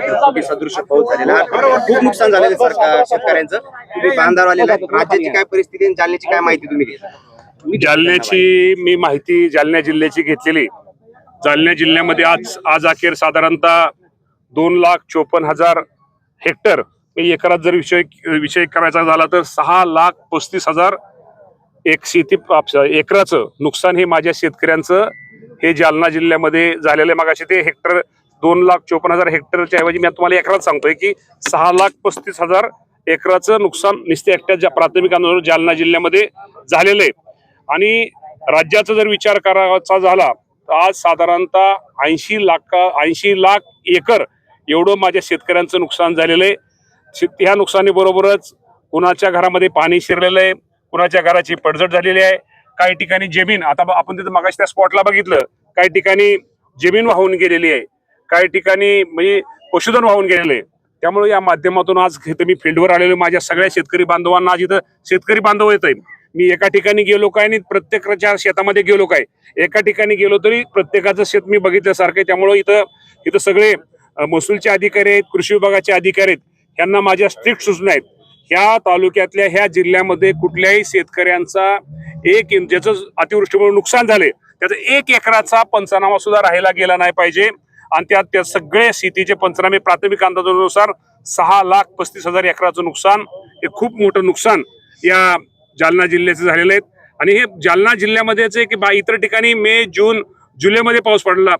पाऊस झालेला खूप नुकसान झालेलं सरकार शेतकऱ्यांचं. तुम्ही बांधावर आलेला आहे राज्याची काय परिस्थिती आणि जालन्याची काय माहिती तुम्ही घेतली जालन्याची मी माहिती जालना जिल्ह्याची घेतलेली. जालना जिल्ह्यामध्ये आज आज अखेर साधारणतः दोन लाख चोपन्न हजार हेक्टर एकरात जर विषय विषय करायचा झाला तर सहा लाख पस्तीस हजार एक शेती एकराचं नुकसान हे माझ्या शेतकऱ्यांचं हे जालना जिल्ह्यामध्ये झालेलं आहे. मगाशी ते हेक्टर दोन लाख चोपन्न हजार हेक्टरच्या ऐवजी मी तुम्हाला एकरात सांगतोय की सहा लाख पस्तीस हजार एकराचं नुकसान नुसते एकट्या ज्या प्राथमिक अंदाजावर जालना जिल्ह्यामध्ये झालेलं आहे. आणि राज्याचा जर विचार करायचा झाला तर आज साधारणतः ऐंशी लाख ऐंशी लाख एकर एवढं माझ्या शेतकऱ्यांचं नुकसान झालेलं आहे. शेत- ह्या नुकसानीबरोबरच कुणाच्या घरामध्ये पाणी शिरलेलं आहे कुणाच्या घराची पडझड झालेली आहे. काही ठिकाणी जमीन आता आपण तिथं मागाशी त्या स्पॉटला बघितलं काही ठिकाणी जमीन वाहून गेलेली आहे. काही ठिकाणी म्हणजे पशुधन वाहून गेलेलं आहे. त्यामुळे या माध्यमातून आज इथे मी फील्डवर आलेलो माझ्या सगळ्या शेतकरी बांधवांना आज इथं शेतकरी बांधव येत आहे मी एका ठिकाणी गेलो काय आणि प्रत्येकाच्या शेतामध्ये गेलो काय. एका ठिकाणी गेलो तरी प्रत्येकाचं शेत मी बघितल्यासारखं आहे. त्यामुळं इथं इथं सगळे महसूलचे अधिकारी आहेत कृषी विभागाचे अधिकारी आहेत. यांना माझ्या स्ट्रिक्ट सूचना आहेत. ह्या तालुक्यातल्या ह्या जिल्ह्यामध्ये कुठल्याही शेतकऱ्यांचा एक ज्याचं अतिवृष्टीमुळे नुकसान झाले त्याचा एक एकराचा पंचनामा सुद्धा राहायला गेला नाही पाहिजे. आणि त्यात त्या सगळे शेतीचे पंचनामे प्राथमिक अंदाजानुसार सहा लाख पस्तीस हजार एकराचं नुकसान हे खूप मोठं नुकसान या जालना जिल्ह्याचं झालेलं आहे. आणि हे जालना जिल्ह्यामध्येच आहे की बा इतर ठिकाणी मे जून जुलैमध्ये पाऊस पडला.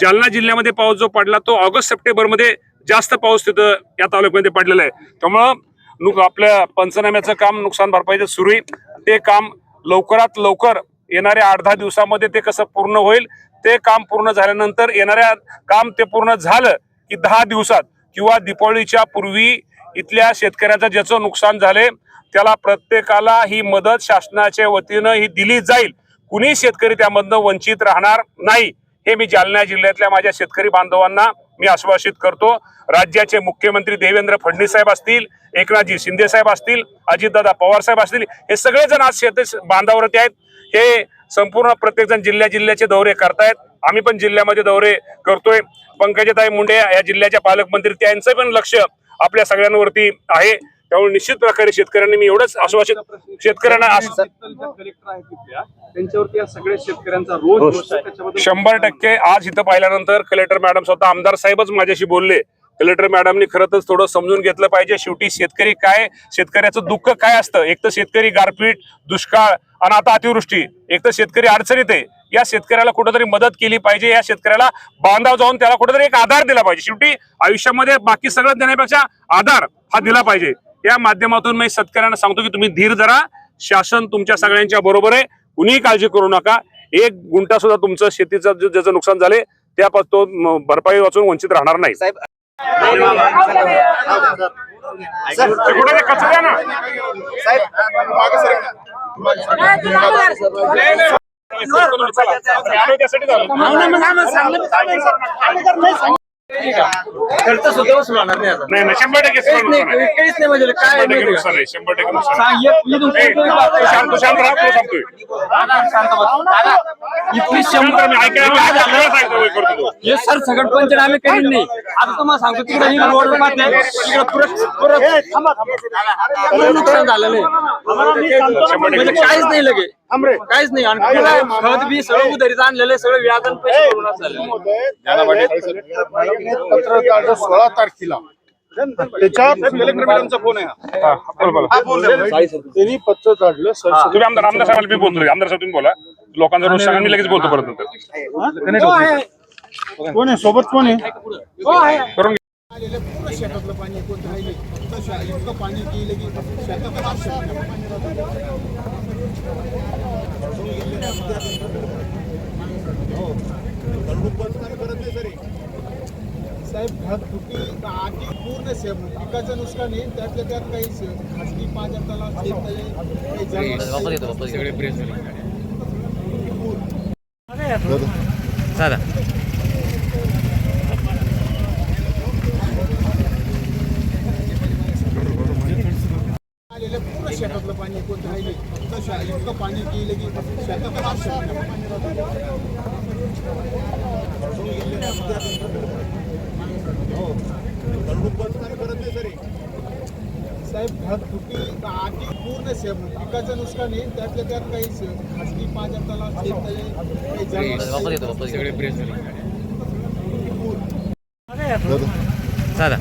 जालना जिल्ह्यामध्ये पाऊस जो पडला तो ऑगस्ट सप्टेंबरमध्ये जास्त पाऊस तिथं या तालुक्यामध्ये पडलेला आहे. त्यामुळं नुक आपल्या पंचनाम्याचं काम नुकसान भरपाईचं सुरू आहे. ते काम लवकरात लवकर येणाऱ्या आठ दहा दिवसामध्ये ते कसं पूर्ण होईल ते काम पूर्ण झाल्यानंतर येणाऱ्या काम ते पूर्ण झालं की दहा दिवसात किंवा दीपावलीच्या पूर्वी इथल्या शेतकऱ्याचं ज्याचं नुकसान झाले त्याला प्रत्येकाला ही मदत शासनाच्या वतीनं ही दिली जाईल. कुणी शेतकरी त्यामधनं वंचित राहणार नाही. हे मी जालना जिल्ह्यातल्या माझ्या शेतकरी बांधवांना मी आश्वासित करतो राज्याचे मुख्यमंत्री देवेंद्र फडणवीस साहेब असतील एकनाथजी शिंदे साहेब असतील अजितदादा पवार साहेब असतील हे सगळेजण आज शेत बांधावरती आहेत. हे संपूर्ण प्रत्येकजण जिल्ह्या जिल्ह्याचे दौरे करतायत. आम्ही पण जिल्ह्यामध्ये दौरे करतोय. पंकजाताई मुंडे या जिल्ह्याच्या पालकमंत्री त्यांचं पण लक्ष आपल्या सगळ्यांवरती आहे. त्यामुळे निश्चित प्रकारे शेतकऱ्यांनी मी एवढंच आश्वासित शेतकऱ्यांना त्यांच्यावरती या सगळ्या शेतकऱ्यांचा रोज शंभर टक्के आज इथं पाहिल्यानंतर कलेक्टर मॅडम स्वतः आमदार साहेबच माझ्याशी बोलले. कलेक्टर मॅडमनी खरं तर थोडं समजून घेतलं पाहिजे. शेवटी शेतकरी काय? शेतकऱ्याचं दुःख काय असतं? एक तर शेतकरी गारपीट दुष्काळ आणि आता अतिवृष्टी. एक तर शेतकरी अडचणीत आहे. या शेतकऱ्याला कुठेतरी मदत केली पाहिजे. या शेतकऱ्याला बांधाव जाऊन त्याला कुठेतरी एक आधार दिला पाहिजे. शेवटी आयुष्यामध्ये बाकी सगळं देण्यापेक्षा आधार हा दिला पाहिजे. या माध्यमातून मी शेतकऱ्यांना सांगतो की तुम्ही धीर धरा. शासन तुमच्या सगळ्यांच्या बरोबर आहे. कुणीही काळजी करू नका. एक गुंठा सुद्धा तुमचं शेतीचं जे- ज्याचं नुकसान झाले त्या तो भरपाई वाचून वंचित राहणार नाही. साहेब ना? त्यासाठी. खर्च सुद्धा वसूल होणार नाही आता. नाही नाही शंभर टक्के काहीच. नाही काहीच नाही म्हणजे काय शंभर टक्के माहिती नुकसान आहे शंभर टक्के नुकसान आहे. सांग एक मी दुसरी ए, तू शांत तू शांत राहा, तू सांगतोय शांत बस. इतकी शांत राहा, मी शंभर ऐकायला मी सगळं सांगतो होय, करतो तो. हे सर सगळं पंचन आम्ही करीन नाही. आता तुम्हाला सांगतो तिकडे ही रोड पाहते. तिकडे पुरं पुरं पुरं नुकसान झालेलं आहे. म्हणजे काहीच नाही लगे. काहीच नाही. आणि खत बी सगळं उधारीच आणलेलं आहे. सगळं व्याजन पैसे आहे. सोळा तारखेला. त्याच्यात कलेक्टर मॅडमचा फोन आहे. हा. हा, बोला, बोला. त्यांनी पत्र काढलं सर तुम्ही आमदार आमदार साहेबांना मी बोलतोय. आमदार साहेब तुम्ही बोला. लोकांचा रोज सांगा मी लगेच बोलतो परत नंतर. कोण आहे? सोबत कोण आहे? करून घ्या. शेतातलं पाणी कोणतं राहिले शा- इतकं पाणी गेलं की शेतातलं आज शेतात साहेब ढगफुटी आधी पूर्ण शे- पिकाचं नुकसान आहे त्यातल्या त्यात काही खाजगी पाण्यात तलाव काही जनावरं- इतकं पाणी की लगी शेतात हो. नाही? तरी साहेब घरफुटी आधी पूर्ण सेफ पिकाचं नुकसान आहे त्यातल्या त्यात काही खासगी पाच हाताला काही साधा